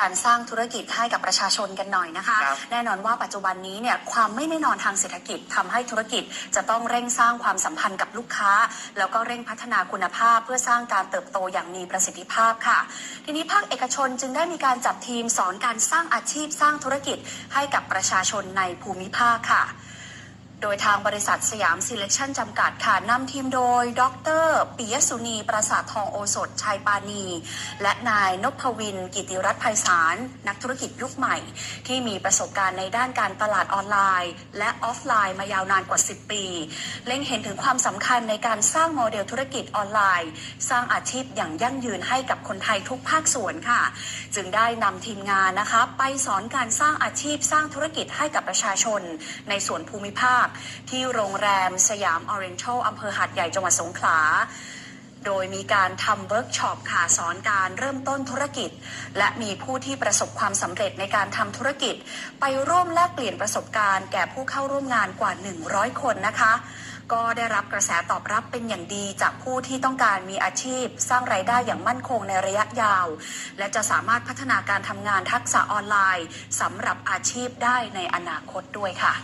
การสร้างธุรกิจให้กับประชาชนกันหน่อยนะคะครับแน่นอนว่าปัจจุบันนี้เนี่ยความไม่แน่นอนทางเศรษฐกิจทำให้ธุรกิจจะต้องเร่งสร้างความสัมพันธ์กับลูกค้า แล้วก็เร่งพัฒนาคุณภาพ เพื่อสร้างการเติบโตอย่างมีประสิทธิภาพค่ะ ทีนี้ภาคเอกชนจึงได้มีการจัดทีมสอนการสร้างอาชีพสร้างธุรกิจให้กับประชาชนในภูมิภาคค่ะ โดยทางบริษัทสยาม Selection จำกัดค่ะนำทีมโดย ดรปิยสุนี ประสาททองโอสถชัยปานี และนายนพวิน กิติรัตน์ไพศาล นักธุรกิจยุคใหม่ ที่มีประสบการณ์ในด้านการตลาดออนไลน์ และออฟไลน์มายาวนานกว่า 10 ปี เล็งเห็นถึงความสำคัญในการสร้างโมเดลธุรกิจออนไลน์ สร้างอาชีพอย่างยั่งยืนให้กับคนไทยทุกภาคส่วนค่ะ จึงได้นำทีมงานนะคะไปสอนการสร้างอาชีพสร้างธุรกิจให้กับประชาชน ในส่วนภูมิภาคที่โรงแรมสยามออเรนทัลอำเภอหาดใหญ่จังหวัดสงขลาโดยมีการทำเวิร์กช็อปค่ะสอนการเริ่มต้นธุรกิจ และมีผู้ที่ประสบความสำเร็จในการทำธุรกิจ ไปร่วมแลกเปลี่ยนประสบการณ์แก่ผู้เข้าร่วมงานกว่า 100 คนนะคะ ก็ได้รับกระแสตอบรับเป็นอย่างดีจากผู้ที่ต้องการมีอาชีพ สร้างไรายได้อย่างมั่นคงในระยะยาว และจะสามารถพัฒนาการทำงานทักษะออนไลน์สำหรับอาชีพได้ในอนาคตด้วยค่ะ